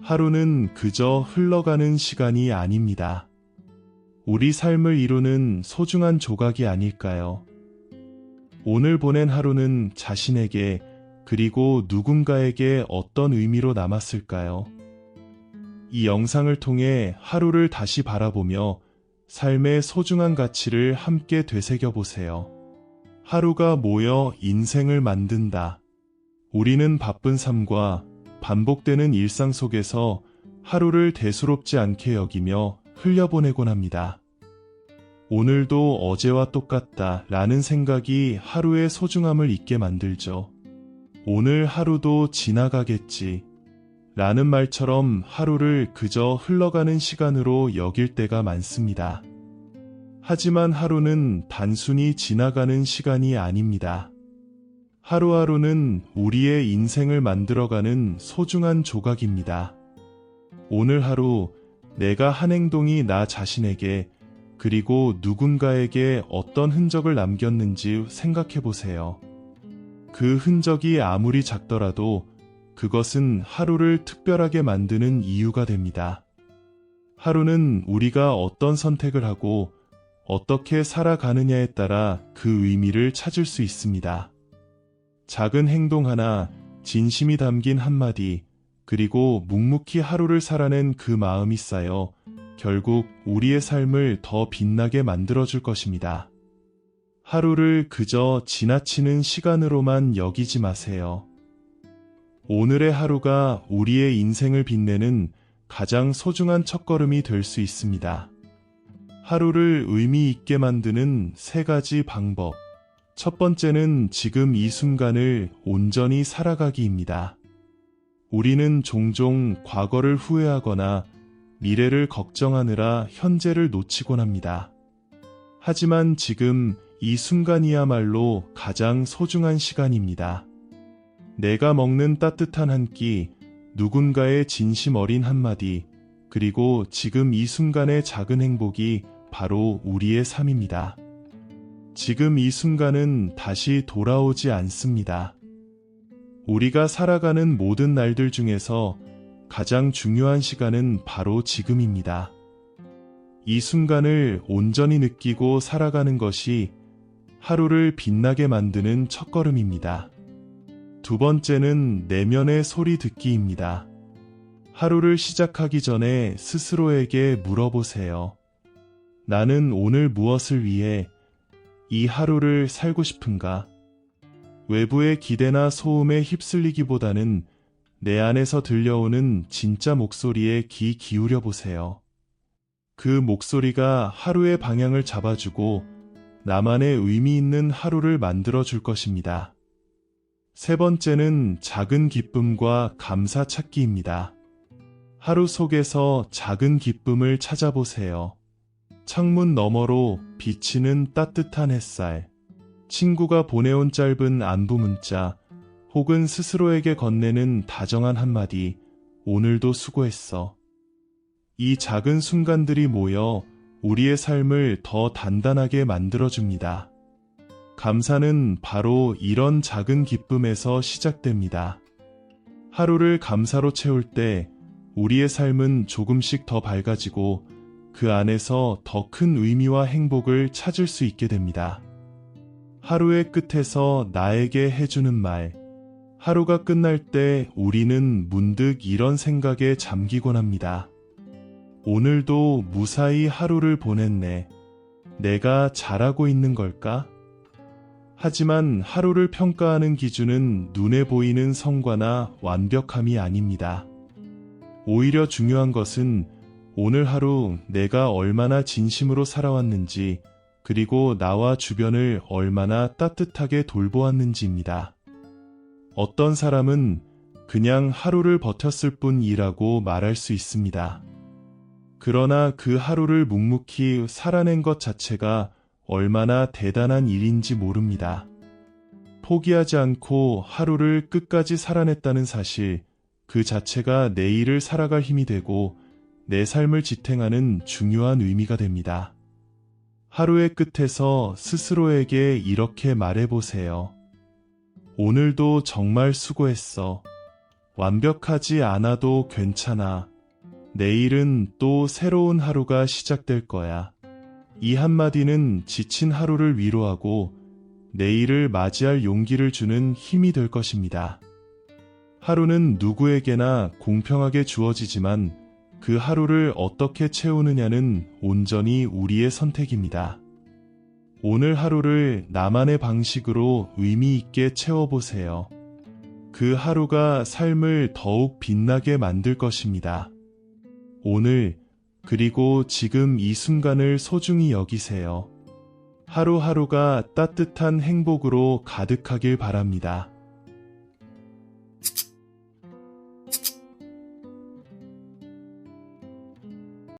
하루는 그저 흘러가는 시간이 아닙니다. 우리 삶을 이루는 소중한 조각이 아닐까요? 오늘 보낸 하루는 자신에게 그리고 누군가에게 어떤 의미로 남았을까요? 이 영상을 통해 하루를 다시 바라보며 삶의 소중한 가치를 함께 되새겨 보세요. 하루가 모여 인생을 만든다. 우리는 바쁜 삶과 반복되는 일상 속에서 하루를 대수롭지 않게 여기며 흘려보내곤 합니다. 오늘도 어제와 똑같다 라는 생각이 하루의 소중함을 잊게 만들죠. 오늘 하루도 지나가겠지 라는 말처럼 하루를 그저 흘러가는 시간으로 여길 때가 많습니다. 하지만 하루는 단순히 지나가는 시간이 아닙니다. 하루하루는 우리의 인생을 만들어가는 소중한 조각입니다. 오늘 하루 내가 한 행동이 나 자신에게 그리고 누군가에게 어떤 흔적을 남겼는지 생각해 보세요. 그 흔적이 아무리 작더라도 그것은 하루를 특별하게 만드는 이유가 됩니다. 하루는 우리가 어떤 선택을 하고 어떻게 살아가느냐에 따라 그 의미를 찾을 수 있습니다. 작은 행동 하나, 진심이 담긴 한마디, 그리고 묵묵히 하루를 살아낸 그 마음이 쌓여 결국 우리의 삶을 더 빛나게 만들어줄 것입니다. 하루를 그저 지나치는 시간으로만 여기지 마세요. 오늘의 하루가 우리의 인생을 빛내는 가장 소중한 첫걸음이 될 수 있습니다. 하루를 의미 있게 만드는 세 가지 방법. 첫 번째는 지금 이 순간을 온전히 살아가기입니다. 우리는 종종 과거를 후회하거나 미래를 걱정하느라 현재를 놓치곤 합니다. 하지만 지금 이 순간이야말로 가장 소중한 시간입니다. 내가 먹는 따뜻한 한 끼, 누군가의 진심 어린 한마디, 그리고 지금 이 순간의 작은 행복이 바로 우리의 삶입니다. 지금 이 순간은 다시 돌아오지 않습니다. 우리가 살아가는 모든 날들 중에서 가장 중요한 시간은 바로 지금입니다. 이 순간을 온전히 느끼고 살아가는 것이 하루를 빛나게 만드는 첫걸음입니다. 두 번째는 내면의 소리 듣기입니다. 하루를 시작하기 전에 스스로에게 물어보세요. 나는 오늘 무엇을 위해 이 하루를 살고 싶은가? 외부의 기대나 소음에 휩쓸리기보다는 내 안에서 들려오는 진짜 목소리에 귀 기울여 보세요. 그 목소리가 하루의 방향을 잡아주고 나만의 의미 있는 하루를 만들어 줄 것입니다. 세 번째는 작은 기쁨과 감사 찾기입니다. 하루 속에서 작은 기쁨을 찾아보세요. 창문 너머로 비치는 따뜻한 햇살, 친구가 보내온 짧은 안부 문자, 혹은 스스로에게 건네는 다정한 한마디, 오늘도 수고했어. 이 작은 순간들이 모여 우리의 삶을 더 단단하게 만들어줍니다. 감사는 바로 이런 작은 기쁨에서 시작됩니다. 하루를 감사로 채울 때 우리의 삶은 조금씩 더 밝아지고 그 안에서 더 큰 의미와 행복을 찾을 수 있게 됩니다. 하루의 끝에서 나에게 해주는 말. 하루가 끝날 때 우리는 문득 이런 생각에 잠기곤 합니다. 오늘도 무사히 하루를 보냈네. 내가 잘하고 있는 걸까? 하지만 하루를 평가하는 기준은 눈에 보이는 성과나 완벽함이 아닙니다. 오히려 중요한 것은 오늘 하루 내가 얼마나 진심으로 살아왔는지 그리고 나와 주변을 얼마나 따뜻하게 돌보았는지입니다. 어떤 사람은 그냥 하루를 버텼을 뿐이라고 말할 수 있습니다. 그러나 그 하루를 묵묵히 살아낸 것 자체가 얼마나 대단한 일인지 모릅니다. 포기하지 않고 하루를 끝까지 살아냈다는 사실, 그 자체가 내일을 살아갈 힘이 되고 내 삶을 지탱하는 중요한 의미가 됩니다. 하루의 끝에서 스스로에게 이렇게 말해보세요. 오늘도 정말 수고했어. 완벽하지 않아도 괜찮아. 내일은 또 새로운 하루가 시작될 거야. 이 한마디는 지친 하루를 위로하고 내일을 맞이할 용기를 주는 힘이 될 것입니다. 하루는 누구에게나 공평하게 주어지지만 그 하루를 어떻게 채우느냐는 온전히 우리의 선택입니다. 오늘 하루를 나만의 방식으로 의미 있게 채워보세요. 그 하루가 삶을 더욱 빛나게 만들 것입니다. 오늘, 그리고 지금 이 순간을 소중히 여기세요. 하루하루가 따뜻한 행복으로 가득하길 바랍니다.